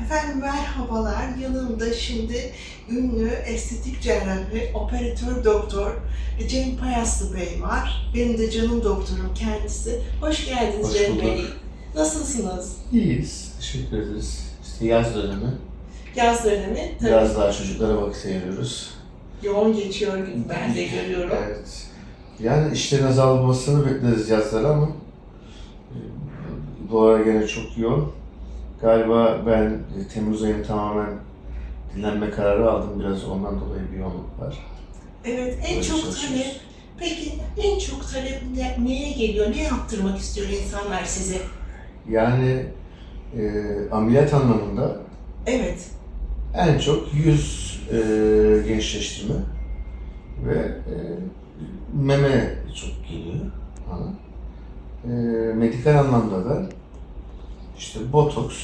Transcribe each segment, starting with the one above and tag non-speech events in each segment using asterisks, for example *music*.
Efendim merhabalar. Yanımda şimdi ünlü estetik cerrahi, operatör doktor Cem Payaslı Bey var. Benim de canım doktorum kendisi. Hoş geldiniz Hoş Cem bulduk. Bey. Nasılsınız? İyiyiz. Teşekkür ederiz. İşte yaz dönemi. Yaz dönemi tabii Biraz daha çocuklara vakit ayırıyoruz. yoğun geçiyor ben de görüyorum. Evet. Yani işlerin azalmasını bekleriz yazları ama e, bu ara gene çok yoğun. Galiba ben e, Temmuz ayını tamamen dinlenme kararı aldım. Biraz ondan dolayı bir yoğunluk var. Evet, en Böyle çok talep. Peki en çok talep ne- neye geliyor? Ne yaptırmak istiyor insanlar size? Yani e, ameliyat anlamında Evet. en çok yüz e, gençleştirme ve e, meme çok geliyor bana. E, medikal anlamda da işte botoks,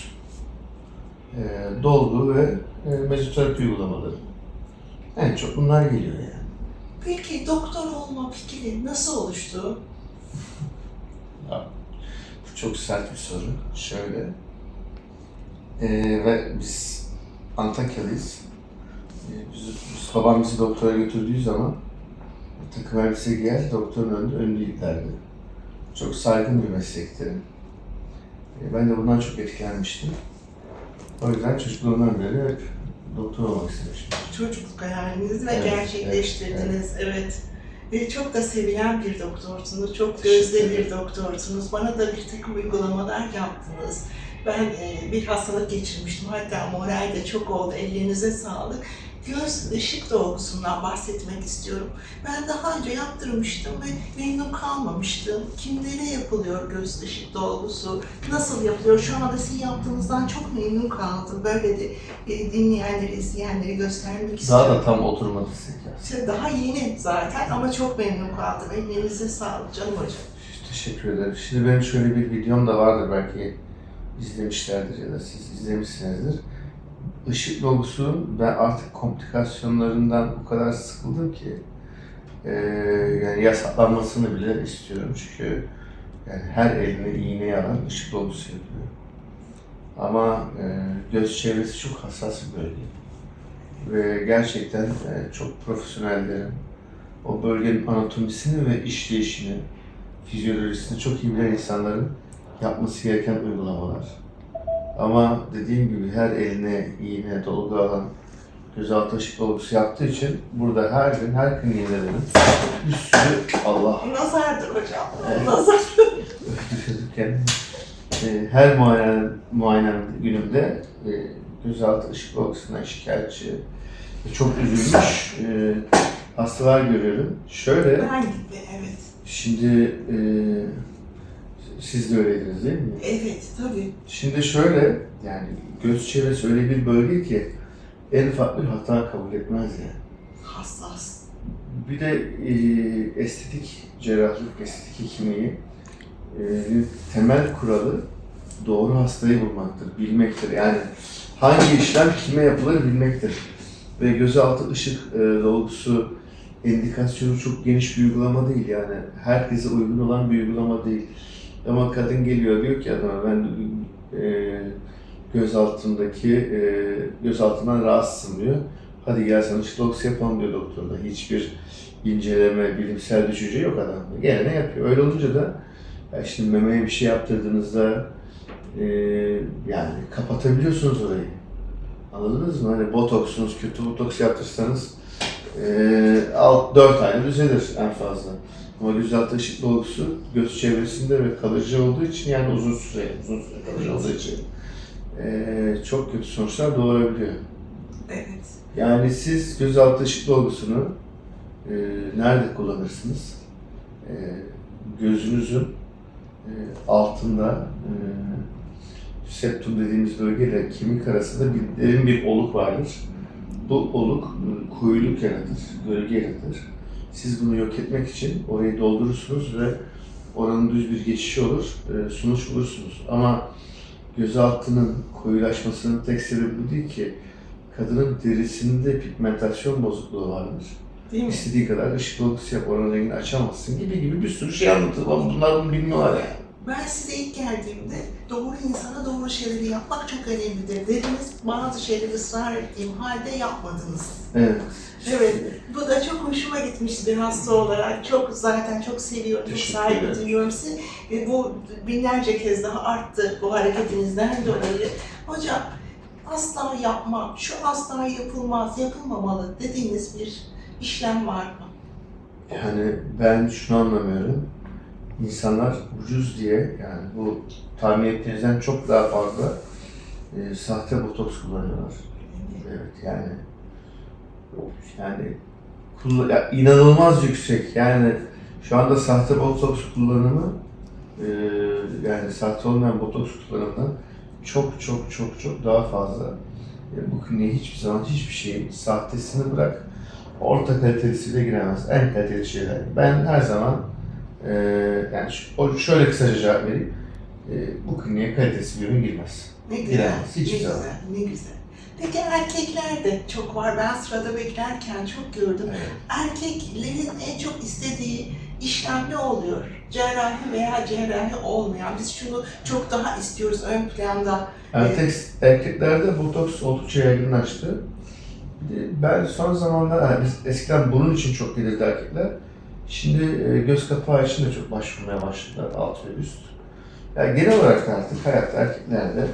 e, dolgu ve e, mezoterapi uygulamaları. En çok bunlar geliyor yani. Peki doktor olma fikri nasıl oluştu? *laughs* Bu çok sert bir soru. Şöyle. E, ve biz Antakyalıyız. E, biz, biz- babam bizi doktora götürdüğü zaman takım elbise giyer, doktorun önünde önlü. Çok saygın bir meslekti. E, ben de bundan çok etkilenmiştim. O yüzden çocukluğumdan beri hep doktor olmak istemiştim. Çocukluk hayalinizi ve Evet, gerçekleştirdiniz. Evet. Ve çok da sevilen bir doktorsunuz. Çok gözde bir doktorsunuz. Bana da bir takım uygulamalar yaptınız. Ben e, bir hastalık geçirmiştim. Hatta moral de çok oldu. Ellerinize sağlık. Göz ışık dolgusundan bahsetmek istiyorum. Ben daha önce yaptırmıştım ve memnun kalmamıştım. Kimlere yapılıyor göz ışık dolgusu? Nasıl yapılıyor? Şu anda sizin yaptığınızdan çok memnun kaldım. Böyle de e, dinleyenleri, izleyenleri göstermek istiyorum. Daha da tam oturmadı. İşte daha yeni zaten ama çok memnun kaldım. Ellerinize sağlık canım hocam. Teşekkür ederim. Şimdi benim şöyle bir videom da vardır belki izlemişlerdir ya da siz izlemişsinizdir. Işık dolgusu ben artık komplikasyonlarından o kadar sıkıldım ki eee, yani yasaklanmasını bile istiyorum çünkü yani her eline iğne alan ışık dolgusu yapıyor. Ama eee, göz çevresi çok hassas bir bölge. Ve gerçekten eee, çok profesyonellerin o bölgenin anatomisini ve işleyişini, fizyolojisini çok iyi bilen insanların yapması gereken uygulamalar. Ama dediğim gibi her eline iğne, dolgu alan gözaltı ışık dolgusu yaptığı için burada her gün her kliniğinde bir sürü Allah Nazardır hocam. Evet. Nazar. düşürürken e, her muayene, muayene günümde e, gözaltı ışık dolgusundan şikayetçi ve çok üzülmüş e, hastalar görüyorum. Şöyle Ben gibi evet. Şimdi e, siz de öyleydiniz değil mi? Evet tabii. Şimdi şöyle yani göz çevresi öyle bir bölge ki en ufak bir hata kabul etmez yani. Hassas. Bir de e, estetik cerrahlık, estetik hekimliği e, temel kuralı doğru hastayı bulmaktır, bilmektir. Yani hangi işlem kime yapılır bilmektir. Ve gözaltı ışık e, dolgusu indikasyonu çok geniş bir uygulama değil yani herkese uygun olan bir uygulama değil. Ama kadın geliyor diyor ki adama ben e, göz altındaki e, göz altından rahatsızım diyor. Hadi gel sana dolgusu yapalım diyor doktor da. Hiçbir inceleme, bilimsel düşünce yok adamda. Gene ne yapıyor? Öyle olunca da ya şimdi memeye bir şey yaptırdığınızda e, yani kapatabiliyorsunuz orayı. Anladınız mı? Hani botoksunuz, kötü botoks yaptırsanız e, alt 4 ayda düzelir en fazla. Ama gözaltı ışık dolgusu göz çevresinde ve kalıcı olduğu için yani uzun süre, uzun süre kalıcı olduğu için e, çok kötü sonuçlar doğurabiliyor. Evet. Yani siz gözaltı ışık dolgusunu e, nerede kullanırsınız? E, gözünüzün e, altında e, septum dediğimiz bölgeyle kemik arasında bir derin bir oluk vardır. Bu oluk e, koyuluk yaratır, gölge yaratır. Siz bunu yok etmek için orayı doldurursunuz ve oranın düz bir geçişi olur, e, sonuç bulursunuz. Ama gözaltının koyulaşmasının tek sebebi bu değil ki kadının derisinde pigmentasyon bozukluğu vardır. Değil mi? İstediği kadar ışık dolgusu yap, oranın rengini açamazsın gibi gibi bir sürü şey anlatır. Ama bunlar bunu bilmiyorlar yani. Ben size ilk geldiğimde doğru insana doğru şeyleri yapmak çok önemlidir dediniz. Bazı şeyleri ısrar ettiğim halde yapmadınız. Evet. Evet, bu da çok hoşuma gitmişti bir hasta olarak. Çok zaten çok seviyorum, çok saygı duyuyorum sizi. Ve bu binlerce kez daha arttı bu hareketinizden dolayı. Hocam, asla yapmam, şu asla yapılmaz, yapılmamalı dediğiniz bir işlem var mı? Yani ben şunu anlamıyorum. İnsanlar ucuz diye yani bu tahmin ettiğinizden çok daha fazla e, sahte botoks kullanıyorlar. Evet yani yani ya inanılmaz yüksek. Yani şu anda sahte botoks kullanımı e, yani sahte olmayan botoks kullanımından çok çok çok çok daha fazla. E, bu kliniğe hiçbir zaman hiçbir şeyin sahtesini bırak orta kalitesiyle giremez. En kaliteli şeyler. Ben her zaman e, yani şöyle kısaca cevap vereyim. E, bu kliniğe kalitesi bir ürün girmez. Ne güzel, Giremez, ne hiçbir güzel, zaman. ne güzel. Peki erkekler de çok var. Ben sırada beklerken çok gördüm. Erkeklerin en çok istediği işlem ne oluyor? Cerrahi veya cerrahi olmayan. Biz şunu çok daha istiyoruz ön planda. Erkek, erkeklerde botoks oldukça yaygınlaştı. Ben son zamanlarda, yani eskiden bunun için çok gelirdi erkekler. Şimdi e, göz kapağı için de çok başvurmaya başladılar, alt ve üst. Yani genel olarak artık hayatta erkeklerde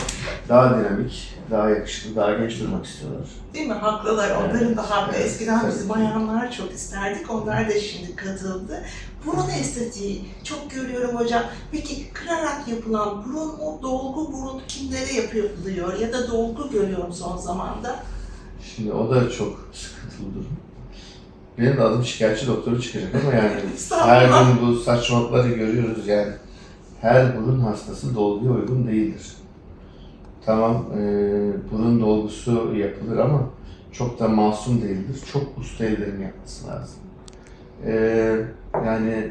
daha dinamik, daha yakışıklı, daha genç durmak istiyorlar. Değil mi? Haklılar. Onların da hakkı. Evet, Eskiden tabii biz bayanlar çok isterdik. Onlar da şimdi katıldı. Burun estetiği çok görüyorum hocam. Peki kırarak yapılan burun, o dolgu burun kimlere yapılıyor? Ya da dolgu görüyorum son zamanda. Şimdi o da çok sıkıntılı durum. Benim de adım şikayetçi doktoru çıkacak ama yani *laughs* her gün bu saçmalıkları görüyoruz yani. Her burun hastası dolguya uygun değildir. Tamam, e, burun dolgusu yapılır ama çok da masum değildir. Çok usta ellerin yapması lazım. E, yani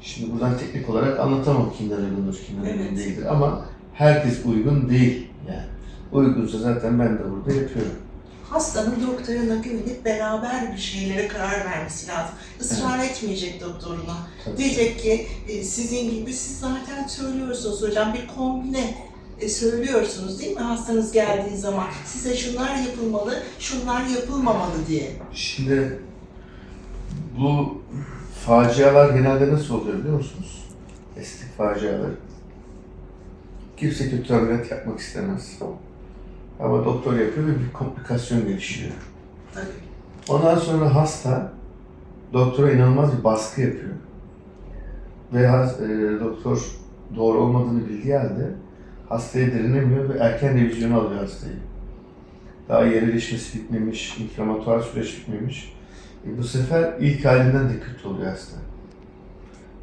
şimdi buradan teknik olarak anlatamam kimler uygundur, kimler uygun Evet. değildir ama herkes uygun değil yani. Uygunsa zaten ben de burada yapıyorum. Hastanın doktoruna güvenip beraber bir şeylere karar vermesi lazım. Israr etmeyecek doktoruna. Tabii. Diyecek ki e, sizin gibi siz zaten söylüyorsunuz hocam bir kombine e, söylüyorsunuz değil mi hastanız geldiği zaman size şunlar yapılmalı, şunlar yapılmamalı diye. Şimdi bu facialar genelde nasıl oluyor biliyor musunuz? Estetik facialar. Kimse kötü ameliyat yapmak istemez. Ama doktor yapıyor ve bir komplikasyon gelişiyor. Ondan sonra hasta doktora inanılmaz bir baskı yapıyor. Ve has- e, doktor doğru olmadığını bildiği halde hastaya direnemiyor ve erken revizyona alıyor hastayı. Daha yerleşmesi bitmemiş, inflamatuar süreç bitmemiş. E, bu sefer ilk halinden de kötü oluyor hasta.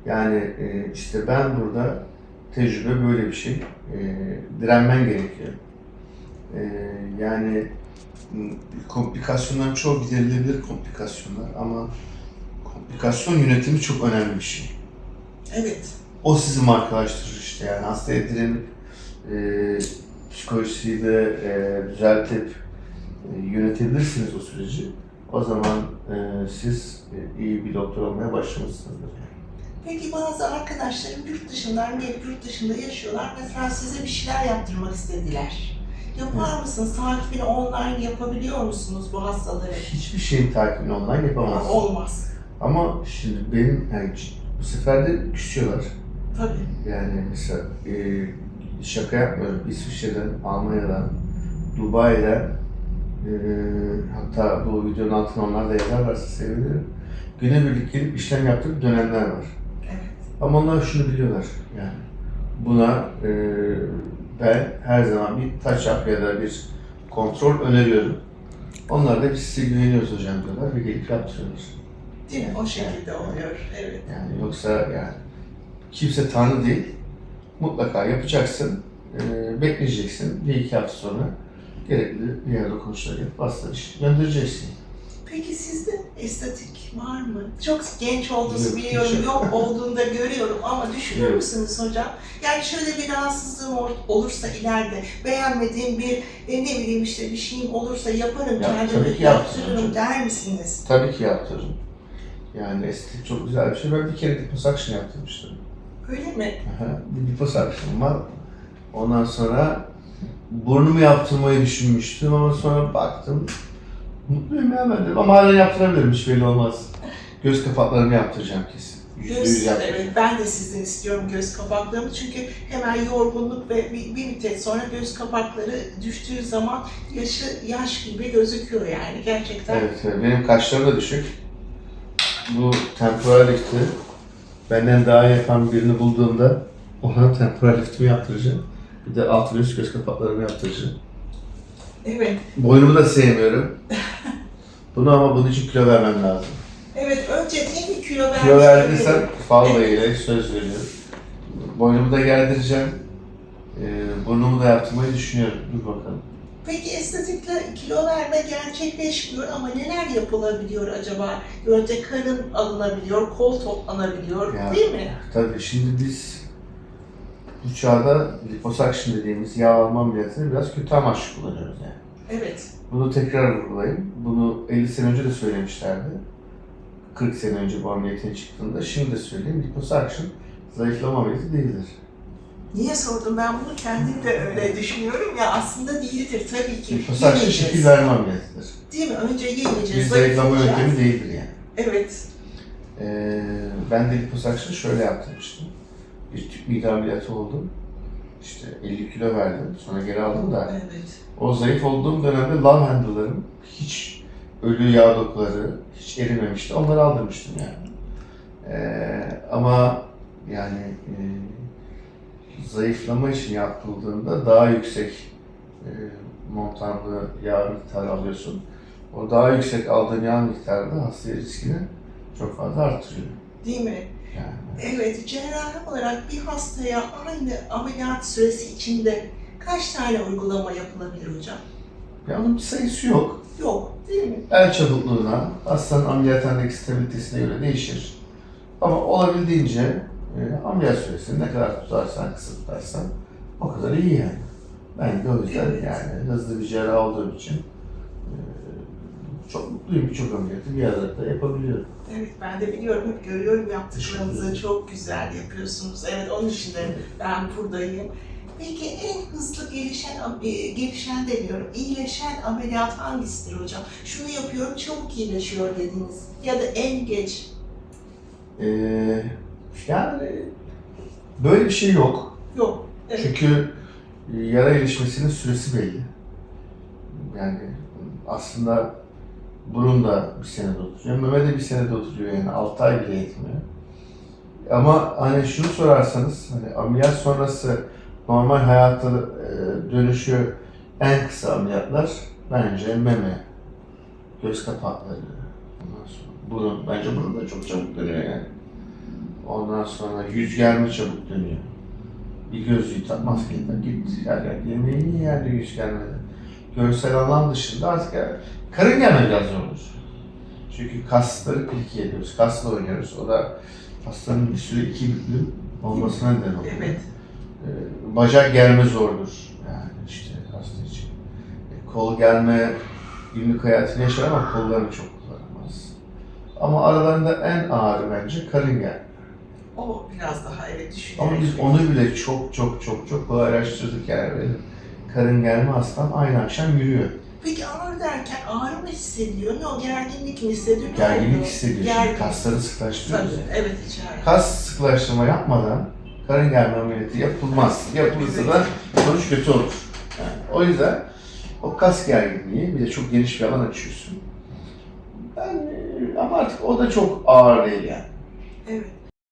Yani e, işte ben burada tecrübe böyle bir şey. E, direnmen gerekiyor. E, yani m, komplikasyonların çoğu giderilebilir komplikasyonlar ama komplikasyon yönetimi çok önemli bir şey. Evet. O sizi markalaştırır işte yani hastaya direnip e, psikolojisiyi de e, düzeltip e, yönetebilirsiniz o süreci. O zaman e, siz e, iyi bir doktor olmaya başlamışsınızdır. Peki bazı arkadaşlarım yurt dışından gelip yurt dışında yaşıyorlar. Mesela size bir şeyler yaptırmak istediler. Yapar mısınız? Takibini online yapabiliyor musunuz bu hastaları? Hiçbir şeyin takibini online yapamazsınız. Olmaz. Ama şimdi benim yani bu sefer de küsüyorlar. Tabii. Yani mesela e, şaka yapmıyorum. İsviçre'den, Almanya'dan, Dubai'den e, hatta bu videonun altına onlar da yazarlarsa sevinirim. Günübirlik gelip işlem yaptırıp dönenler var. Evet. Ama onlar şunu biliyorlar yani. Buna e, ben her zaman bir touch-up ya da bir kontrol öneriyorum. Onlar da biz size güveniyoruz hocam diyorlar ve gelip yaptırıyorlar. Değil mi? O şekilde oluyor. Evet. Yani yoksa yani kimse tanrı değil. Mutlaka yapacaksın, e, bekleyeceksin. Bir iki hafta sonra gerekli diğer dokunuşları yapıp hasta iş göndereceksin. Peki sizde estetik var mı? Çok genç olduğunuzu biliyorum, yok. olduğunu da görüyorum ama düşünür müsünüz hocam? Yani şöyle bir rahatsızlığım ol- olursa ileride, beğenmediğim bir, e, ne bileyim işte bir şeyim olursa yaparım, Ya, ki yaptırırım der misiniz? Tabii ki yaptırırım. Yani estetik çok güzel bir şey. Ben bir kere liposuction yaptırmıştım. Öyle mi? Bir liposakşım var. Ondan sonra burnumu yaptırmayı düşünmüştüm ama sonra baktım. Mutluyum ya ben de. Ama hala yaptırabilirim hiç belli olmaz. Göz kapaklarımı yaptıracağım kesin. Göz, yaptıracağım. evet, ben de sizden istiyorum göz kapaklarımı çünkü hemen yorgunluk ve bir, bir müddet sonra göz kapakları düştüğü zaman yaşı yaş gibi gözüküyor yani gerçekten. Evet, evet. benim kaşlarım da düşük. Bu temporal lifti benden daha iyi yapan birini bulduğumda ona temporal liftimi yaptıracağım. Bir de alt ve üst göz kapaklarımı yaptıracağım. Evet, Boynumu da sevmiyorum. Bunu ama bunun için kilo vermem lazım. evet önce değil mi kilo vermek? Kilo verdiysem fazla ile söz veriyorum. Boynumu da gerdireceğim. Ee, burnumu da yaptırmayı düşünüyorum. Dur bakalım. Peki estetikle kilo verme gerçekleşmiyor ama neler yapılabiliyor acaba? Önce karın alınabiliyor, kol toplanabiliyor Ya. değil mi? Tabii şimdi biz bu çağda liposuction dediğimiz yağ alma ameliyatını biraz kötü amaçlı kullanıyoruz yani. Evet, Bunu tekrar vurgulayayım. Bunu 50 sene önce de söylemişlerdi. 40 sene önce bu ameliyatın çıktığında. Şimdi de söyleyeyim. Liposuction zayıflama ameliyatı değildir. Niye sordum ben bunu kendim de öyle düşünüyorum ya aslında değildir tabii ki. Liposuction şekil verme ameliyatıdır. Değil mi? Önce yemeyeceğiz, Bir zayıflama yöntemi değildir yani. Evet, Ee, ben de liposuction şöyle yaptırmıştım. Bir tüp mide ameliyatı oldum. İşte 50 kilo verdim. Sonra geri aldım da. evet. O zayıf olduğum dönemde love handle'larım hiç ölü yağ dokuları hiç erimemişti. Onları aldırmıştım yani. Ee, ama yani e, zayıflama için yapıldığında daha yüksek e, montanlı yağ miktarı alıyorsun. O daha yüksek aldığın yağ miktarı da hasta riskini çok fazla artırıyor. Değil mi? Evet, cerrahi olarak bir hastaya aynı ameliyat süresi içinde kaç tane uygulama yapılabilir hocam? Ya onun bir sayısı yok. Yok, değil mi? El çabukluğuna, hastanın ameliyathanedeki stabilitesine göre değişir. Ama olabildiğince e, ameliyat süresini ne kadar tutarsan, kısa tutarsan o kadar iyi yani. Ben de o yüzden Evet. yani hızlı bir cerrah olduğum için e, çok mutluyum birçok ameliyatı bir arada yapabiliyorum. Evet, ben de biliyorum, hep görüyorum yaptıklarınızı. Çok güzel yapıyorsunuz. Evet, onun için de ben buradayım. Peki en hızlı gelişen, e, gelişen demiyorum, iyileşen ameliyat hangisidir hocam? Şunu yapıyorum, çabuk iyileşiyor dediniz. Ya da en geç. E, yani böyle bir şey yok. Yok. Evet. Çünkü e, yara iyileşmesinin süresi belli. Yani aslında burun da bir senede oturuyor, meme de bir senede oturuyor yani 6 ay bile yetmiyor. Ama hani şunu sorarsanız, hani ameliyat sonrası normal hayata e, dönüşü en kısa ameliyatlar bence meme, göz kapakları, ondan sonra burun, bence burun da çok çabuk dönüyor yani. Ondan sonra yüz germe çabuk dönüyor. Bir gözlüğü tak, maskeyi tak, git her yer yemeğini yerde yüz gelmedi. Görsel alan dışında artık ya, karın gelme biraz zor olur. Çünkü kasları pilki ediyoruz, kasla oynuyoruz. O da hastanın bir süre iki büklüm olmasına neden oluyor. Evet. Ee, bacak germe zordur yani işte hasta için. E, kol germe günlük hayatını yaşar ama kollarını çok kullanamaz. Ama aralarında en ağırı bence karın germe. O biraz daha evet düşünerek. Ama biz onu bile çok çok çok çok kolaylaştırdık yani benim. Karın germe hastam aynı akşam yürüyor. Peki ağrı derken ağrı mı hissediyor? Ne o gerginlik mi hissediyor? Ne Gerginlik oluyor? hissediyor. Şimdi Gergin. kasları sıklaştırıyoruz. Tabii, ya. evet içeride. Kas sıklaştırma yapmadan karın germe ameliyatı yapılmaz. Yapılırsa da sonuç kötü olur. Yani o yüzden o kas gerginliği bir de çok geniş bir alan açıyorsun. Ben, ama artık o da çok ağır değil yani. Evet.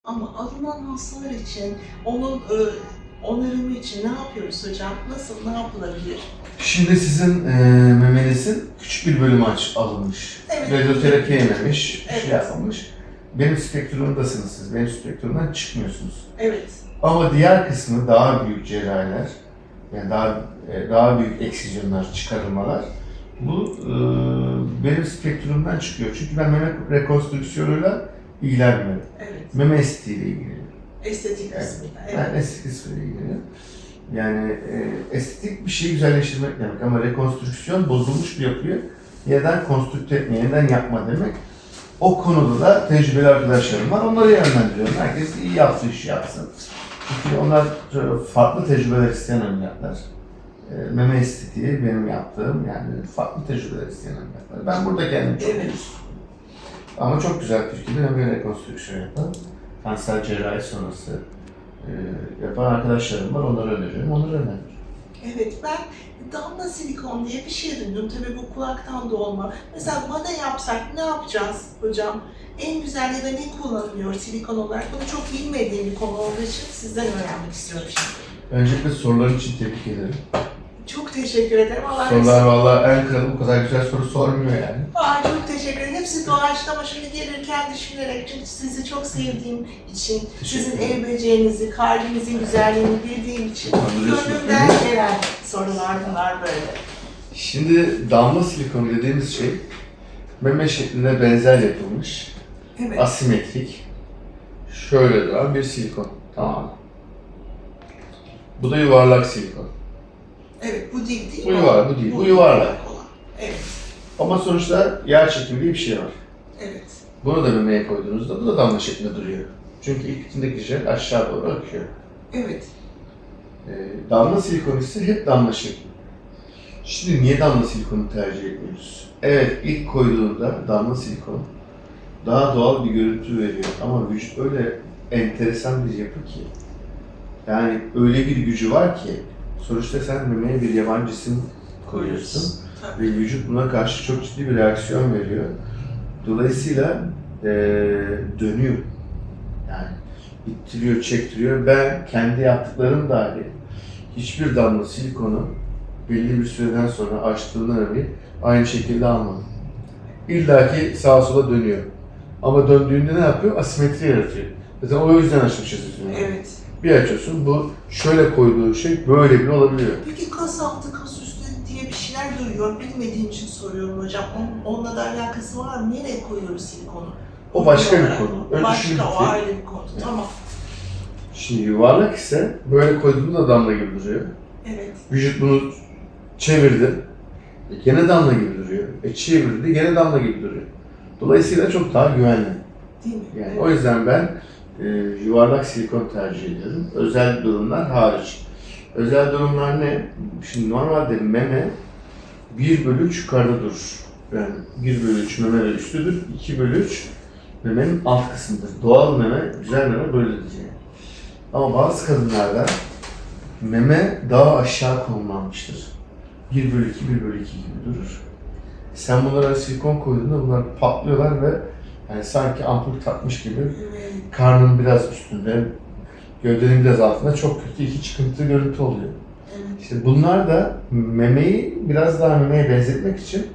Ama alınan hastalar için onun e, onarımı için ne yapıyoruz hocam? Nasıl, ne yapılabilir? Şimdi sizin e, memenizin küçük bir bölümü aç, alınmış. Evet. Radyoterapi yememiş, bir Evet. şey yapmamış. Benim spektrumumdasınız siz, benim spektrumdan çıkmıyorsunuz. Evet. Ama diğer kısmı daha büyük cerrahiler, yani daha e, daha büyük eksizyonlar, çıkarılmalar bu e, benim spektrumdan çıkıyor. Çünkü ben meme rekonstrüksiyonuyla ilgilenmiyorum. Evet. Meme estetiğiyle ilgileniyorum. Estetik Evet. kısmıyla. Evet. Ben estetik kısmıyla ilgileniyorum. Yani e, estetik bir şeyi güzelleştirmek demek ama rekonstrüksiyon bozulmuş bir yapıyı yeniden konstrükte etme, yeniden yapma demek. o konuda da tecrübeli arkadaşlarım var. Onları yönlendiriyorum. Herkes iyi yaptığı işi yapsın. Çünkü onlar farklı tecrübeler isteyen ameliyatlar. E, Meme estetiği benim yaptığım yani farklı tecrübeler isteyen ameliyatlar. Ben burada kendim çok Evet. ama çok güzel Türkiye'de meme rekonstrüksiyon yapan, kanser cerrahi sonrası e, yapan arkadaşlarım var. Onları öneriyorum, onları öneriyorum. Evet ben damla silikon diye bir şey duydum. Tabii bu kulaktan dolma. Mesela bana yapsak ne yapacağız hocam? En güzel ya da ne kullanılıyor silikon olarak? Bunu çok bilmediğim bir konu olduğu için sizden öğrenmek istiyorum şimdi. Öncelikle soruların için tebrik ederim. Çok teşekkür ederim. Allah razı Sorular olsun. vallahi en kralı bu kadar güzel soru sormuyor yani. Ay çok teşekkür ederim. Hepsi doğaçlama şimdi gelirken düşünerek çünkü sizi çok sevdiğim için, sizin el becerinizi, kalbinizin güzelliğini bildiğim için gönlümden gelen sorular bunlar böyle. Şimdi damla silikon dediğimiz şey meme şekline benzer yapılmış, Evet. asimetrik, şöyle duran bir silikon. Tamam? Bu da yuvarlak silikon. Evet bu değil değil Bu mi? yuvarlak, bu değil. Bu yuvarlak. olan. Evet. Ama sonuçta yer çekimi diye bir şey var. Evet. Bunu da memeye koyduğunuzda bu da damla şeklinde duruyor. Çünkü ilk içindeki jel aşağı doğru akıyor. Evet. Ee, damla silikon ise hep damla şekli. Şimdi niye damla silikonu tercih ediyoruz? Evet ilk koyduğunda damla silikon daha doğal bir görüntü veriyor ama vücut öyle enteresan bir yapı ki yani öyle bir gücü var ki sonuçta sen memeye bir yabancı cisim koyuyorsun. Ve vücut buna karşı çok ciddi bir reaksiyon veriyor. Dolayısıyla eee, dönüyor. Yani ittiriyor, çektiriyor. Ben kendi yaptıklarım dahil hiçbir damla silikonu belli bir süreden sonra açtığımda bir aynı şekilde almadım. İlla ki sağa sola dönüyor. Ama döndüğünde ne yapıyor? Asimetri yaratıyor. Zaten o yüzden açmışız yüzünü. Evet. Bir açıyorsun, bu şöyle koyduğu şey böyle bile olabiliyor. Peki kas altı, kas duyuyorum. Bilmediğim için soruyorum hocam. On- Onunla da alakası var mı? Nereye koyuyoruz silikonu? O başka bir konu. Şunu Başka, o ayrı bir konu. Tamam. Şimdi yuvarlak ise böyle koyduğunda da damla gibi duruyor. Evet. Vücut bunu çevirdi. E, gene damla gibi duruyor. E çevirdi gene damla gibi duruyor. Dolayısıyla çok daha güvenli. Değil mi? Yani Evet. o yüzden ben e, yuvarlak silikon tercih ediyorum. Özel durumlar hariç. Özel durumlar ne? Şimdi normalde meme 1 bölü 3 yukarıda durur. Yani 1 bölü 3 meme ve üstüdür. 2 bölü 3 memenin alt kısmıdır. Doğal meme, güzel meme böyledir yani. Ama bazı kadınlarda meme daha aşağı konumlanmıştır. 1 bölü 2, 1 bölü 2 gibi durur. Sen bunlara silikon koyduğunda bunlar patlıyorlar ve yani sanki ampul takmış gibi karnın biraz üstünde, gövdenin biraz altında çok kötü iki çıkıntı görüntü oluyor. Evet. İşte bunlar da memeyi biraz daha memeye benzetmek için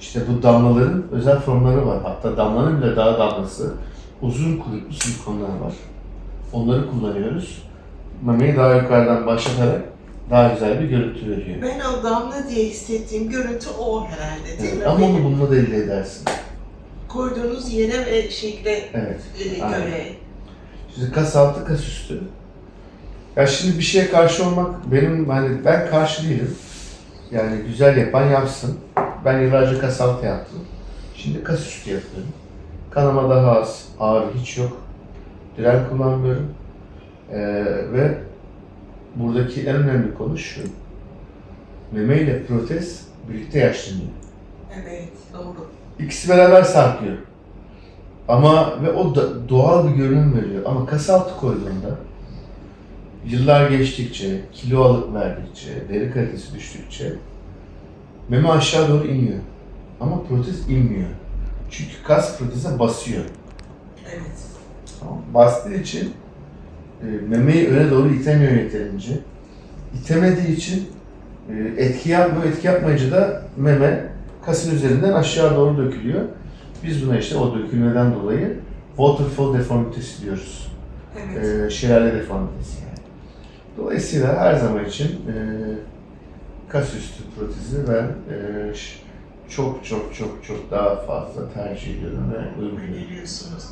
işte bu damlaların özel formları var. Hatta damlanın bile daha damlası uzun kuyruklu silikonlar var. Onları kullanıyoruz. Memeyi daha yukarıdan başlatarak daha güzel bir görüntü veriyor. Ben o damla diye hissettiğim görüntü o herhalde değil Evet, mi? ama onu bununla da elde edersin. koyduğunuz yere ve şekle Evet. e, Aynen. göre. Şimdi kas altı, kas üstü. Ya şimdi bir şeye karşı olmak benim hani ben karşı değilim. Yani güzel yapan yapsın. Ben yıllarca kas altı yaptım. Şimdi kas üstü yapıyorum. Kanama daha az, ağrı hiç yok. Diren kullanmıyorum. Ee, ve buradaki en önemli konu şu. Meme ile protez birlikte yaşlanıyor. Evet. Doğru. İkisi beraber sarkıyor. Ama ve o da doğal bir görünüm veriyor. Ama kas altı koyduğunda yıllar geçtikçe, kilo alıp verdikçe, deri kalitesi düştükçe meme aşağı doğru iniyor. Ama protez inmiyor. Çünkü kas proteze basıyor. Evet. Tamam. Bastığı için e, memeyi öne doğru itemiyor yeterince. İtemediği için e, etki yapmıyor. Etki yapmayınca da meme kasın üzerinden aşağı doğru dökülüyor. Biz buna işte o dökülmeden dolayı waterfall deformitesi diyoruz. Evet. E, şelale deformitesi. Dolayısıyla her zaman için e, kas üstü protezi ben e, çok çok çok çok daha fazla tercih ediyorum ve uyguluyorum. öneriyorsunuz.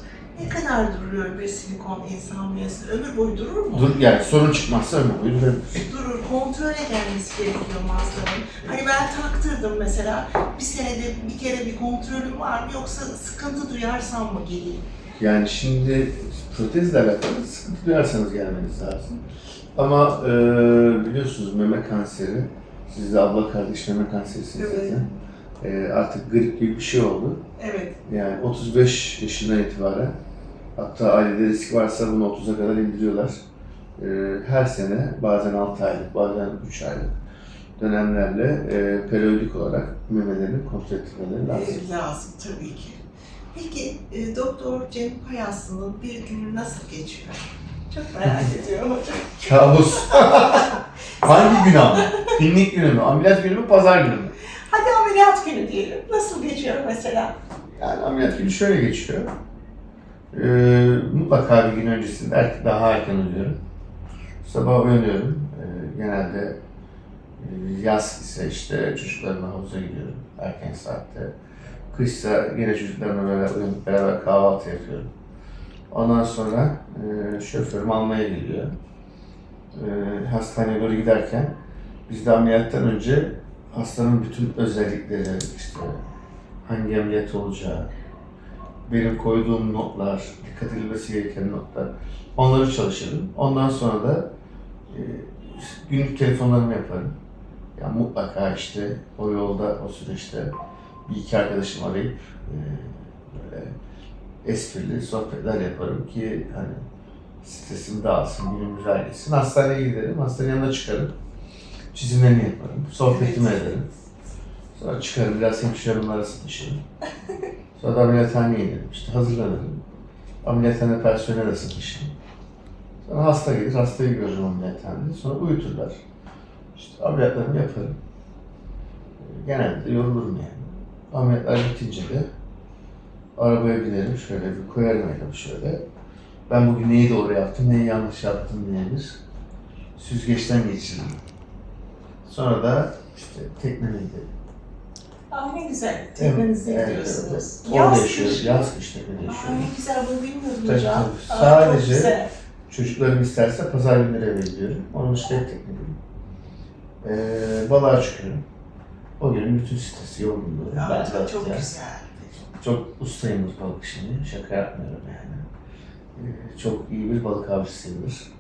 Ne kadar duruyor bir silikon insan miyası? Ömür boyu durur mu? Dur, yani sorun çıkmazsa ömür boyu durabilir. Durur. Kontrole gelmesi gerekiyor hastanın. Hani ben taktırdım mesela. Bir senede bir kere bir kontrolüm var mı yoksa sıkıntı duyarsam mı geleyim? Yani şimdi protezle alakalı sıkıntı duyarsanız gelmeniz lazım. Ama e, biliyorsunuz meme kanseri, siz de abla kardeş meme kanserisiniz Evet. zaten. E, artık grip gibi bir şey oldu. Evet. Yani 35 yaşından itibaren hatta ailede risk varsa bunu 30'a kadar indiriyorlar. E, her sene bazen 6 aylık bazen 3 aylık dönemlerle e, periyodik olarak memelerini kontrol ettirmeleri lazım. Ee, lazım tabii ki. Peki e, Doktor Cem Payaslı'nın bir günü nasıl geçiyor? Çok merak ediyorum hocam. Kabus. *laughs* Hangi gün ama? Klinik günü mü? Ameliyat günü mü? Pazar günü mü? Hadi ameliyat günü diyelim. Nasıl geçiyor mesela? Yani ameliyat günü şöyle geçiyor. Ee, mutlaka bir gün öncesinde erken, daha erken uyuyorum. Sabah uyanıyorum. Ee, genelde e, yaz ise işte çocuklarımla havuza gidiyorum erken saatte. Kışsa yine çocuklarımla beraber uyanıp beraber kahvaltı yapıyorum. Ondan sonra e, şoförüm almaya geliyor. E, hastaneye doğru giderken biz de ameliyattan önce hastanın bütün özellikleri, işte hangi ameliyat olacağı, benim koyduğum notlar, dikkat edilmesi gereken notlar, onları çalışırım. Ondan sonra da e, günlük telefonlarımı yaparım. Yani mutlaka işte o yolda, o süreçte bir iki arkadaşım arayıp e, böyle esprili sohbetler yaparım ki hani stresim dağılsın, günüm güzel geçsin. Hastaneye giderim, hastanın yanına çıkarım. Çizimlerini yaparım, sohbetimi ederim. Sonra çıkarım, biraz hemşire arası taşırım. Sonra da ameliyathaneye inerim, işte hazırlanırım. Ameliyathane personel sıkışırım. Sonra hasta gelir, hastayı görürüm ameliyathanede. Sonra uyuturlar. İşte ameliyatlarımı yaparım. Genelde de yorulurum yani. Ameliyatlar bitince de arabaya binerim, şöyle bir koyarım elimi şöyle. Ben bugün neyi doğru yaptım, neyi yanlış yaptım diye bir süzgeçten geçiririm. Sonra da işte tekneme giderim. Aa ne güzel. Teknenize Evet, gidiyorsunuz. evet, evet. Orada yaşıyoruz, yaz kış teknede Aa yaşıyorum. ne güzel bunu bilmiyordum Tabii, hocam. tabii. Çok Sadece-. Çocuklarım isterse pazar günleri eve gidiyorum. Onun dışında hep teknedeyim. Ee, balığa çıkıyorum. O günün bütün stresi, yorgunluğu. Aa, ben çok, çok ya. güzel. Çok ustayımdır balık işini. Şaka yapmıyorum yani. Ee, çok iyi bir balık avcısıyımdır.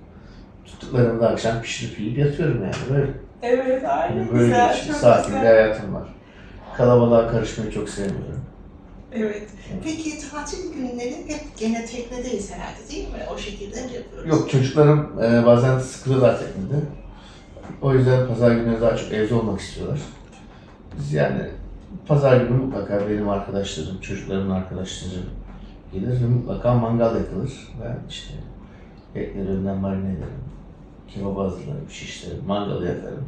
Tuttuklarımı da akşam pişirip yiyip yatıyorum yani. Böyle, Evet, aynen böyle güzel. Çok Sakin bir güzel. hayatım var. Kalabalığa karışmayı çok sevmiyorum. Evet. Peki tatil günleri hep gene teknedeyiz herhalde değil mi? O şekilde mi yapıyoruz? Yok çocuklarım e, bazen sıkılıyorlar teknede. O yüzden pazar günleri daha çok evde olmak istiyorlar. Yani pazar günü mutlaka benim arkadaşlarım, çocuklarımın arkadaşları gelir ve mutlaka mangal yakılır. Ben işte etleri önden marine ederim. Kebabı hazırlarım, şişlerim, mangalı yakarım.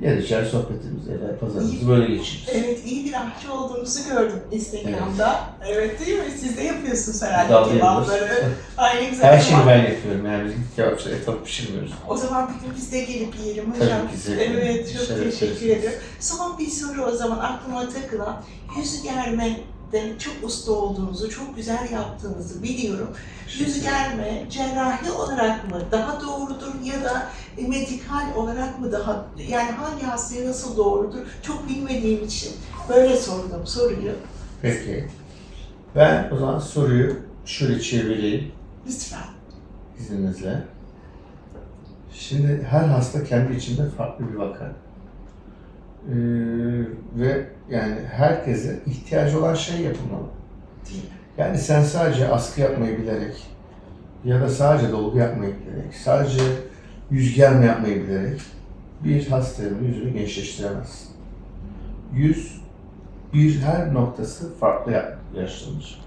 Yer içer sohbetimizi eder, pazarımızı böyle geçiririz. Evet, iyi bir aşçı olduğunuzu gördüm Instagram'da. Evet, değil mi? Siz de yapıyorsunuz herhalde kebapları. *laughs* Ay ne güzel. Her şeyi ben yapıyorum yani biz kebapçı et alıp pişirmiyoruz. O zaman bir gün biz de gelip yiyelim hocam. Tabii ki zevkle. Evet, çok Şeref teşekkür ederim. Son bir soru o zaman aklıma takılan. Yüzü germede çok usta olduğunuzu, çok güzel yaptığınızı biliyorum. Yüzü germe cerrahi olarak mı daha doğrudur ya da medikal olarak mı daha, yani hangi hastaya nasıl doğrudur çok bilmediğim için böyle sordum soruyu. Peki. Ben o zaman soruyu şöyle çevireyim Lütfen. izninizle. Şimdi her hasta kendi içinde farklı bir vaka. Ee, ve yani herkese ihtiyacı olan şey yapılmalı. Yani sen sadece askı yapmayı bilerek ya da sadece dolgu yapmayı bilerek, sadece yüz germe yapmayı bilerek bir hastanın yüzünü gençleştiremezsin. Yüz bir her noktası farklı ya- yaşlanır.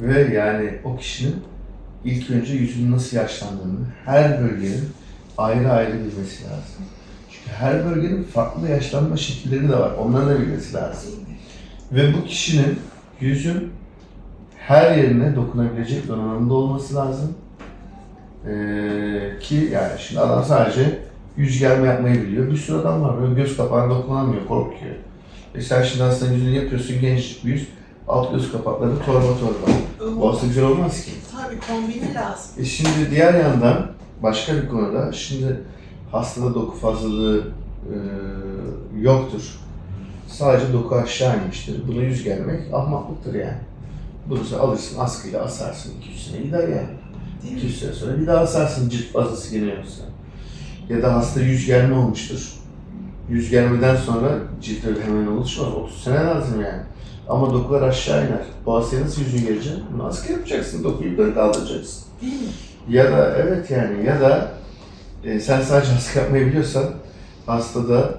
Ve yani o kişinin ilk önce yüzünün nasıl yaşlandığını her bölgenin ayrı ayrı bilmesi lazım. Her bölgenin farklı yaşlanma şekilleri de var. Onları da bilmesi lazım. Ve bu kişinin yüzün her yerine dokunabilecek donanımda olması lazım. Ee, ki yani şimdi adam sadece yüz germe yapmayı biliyor. Bir sürü adam var böyle göz kapağına dokunamıyor, korkuyor. E sen şimdi hastanın yüzünü yapıyorsun genç bir yüz. alt göz kapakları torba torba. Aslında güzel olmaz ki. Tabii kombini lazım. E şimdi diğer yandan başka bir konuda şimdi hastada doku fazlalığı e, yoktur. Sadece doku aşağı inmiştir. Bunu yüz gelmek ahmaklıktır yani. Bunu sen alırsın askıyla asarsın 200 sene gider yani. Değil mi? 200 sene sonra bir daha asarsın cilt fazlası gene yoksa. Ya da hasta yüz gelme olmuştur. Yüz gelmeden sonra cilt öyle hemen oluşmaz. 30 sene lazım yani. Ama dokular aşağı iner. Bu hastaya nasıl yüzün gelecek? Bunu askı yapacaksın. Dokuyu yukarı kaldıracaksın. Değil mi? Ya da evet yani ya da e, sen sadece askı yapmayı biliyorsan hastada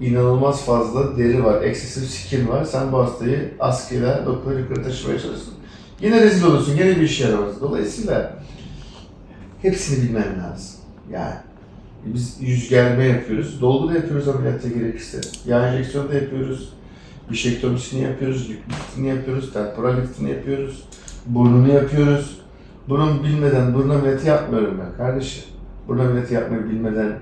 inanılmaz fazla deri var, eksesif skin var. Sen bu hastayı askıyla dokuları yukarı taşımaya çalışıyorsun. Yine rezil olursun, yine bir işe yaramaz. Dolayısıyla hepsini bilmen lazım. Yani biz yüz germe yapıyoruz, dolgu da yapıyoruz ameliyatta gerekirse. Yağ enjeksiyonu da yapıyoruz. Bişektomisini yapıyoruz, liftini yapıyoruz, temporal liftini yapıyoruz, burnunu yapıyoruz. Burun bilmeden burun ameliyatı yapmıyorum ben kardeşim. Burun ameliyatı yapmayı bilmeden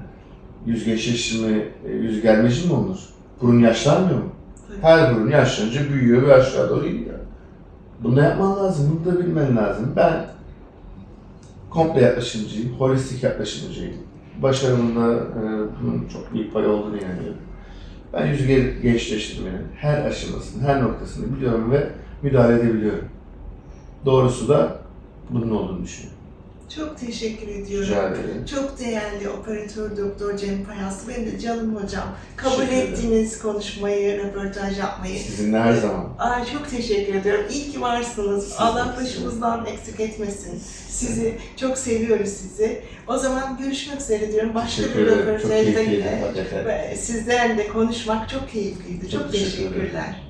yüz geçiştirme, e, yüz germeci mi olur? Burun yaşlanmıyor mu? Tabii. Her burun yaşlanınca büyüyor ve aşağı doğru iniyor. Bunu da yapman lazım, bunu da bilmen lazım. Ben komple yaklaşımcıyım, holistik yaklaşımcıyım. Başarımında e, bunun çok büyük pay olduğunu inanıyorum. Ben yüzü ge- gençleştirmenin her aşamasını, her noktasını biliyorum ve müdahale edebiliyorum. Doğrusu da bunun olduğunu düşünüyorum. Çok teşekkür ediyorum. Rica ederim. Çok değerli operatör doktor Cem Payaslı, benim de canım hocam. Kabul Teşekkür ederim. ettiniz konuşmayı, röportaj yapmayı. Sizinle her zaman. Ay çok teşekkür ediyorum. İyi ki varsınız. Siz Allah de. başımızdan eksik etmesin. Sizi çok seviyoruz sizi. O zaman görüşmek üzere diyorum. Başka Teşekkür bir ederim. Röportajda yine. Ve Sizlerle konuşmak çok keyifliydi. Çok, Çok teşekkür ederim. teşekkürler.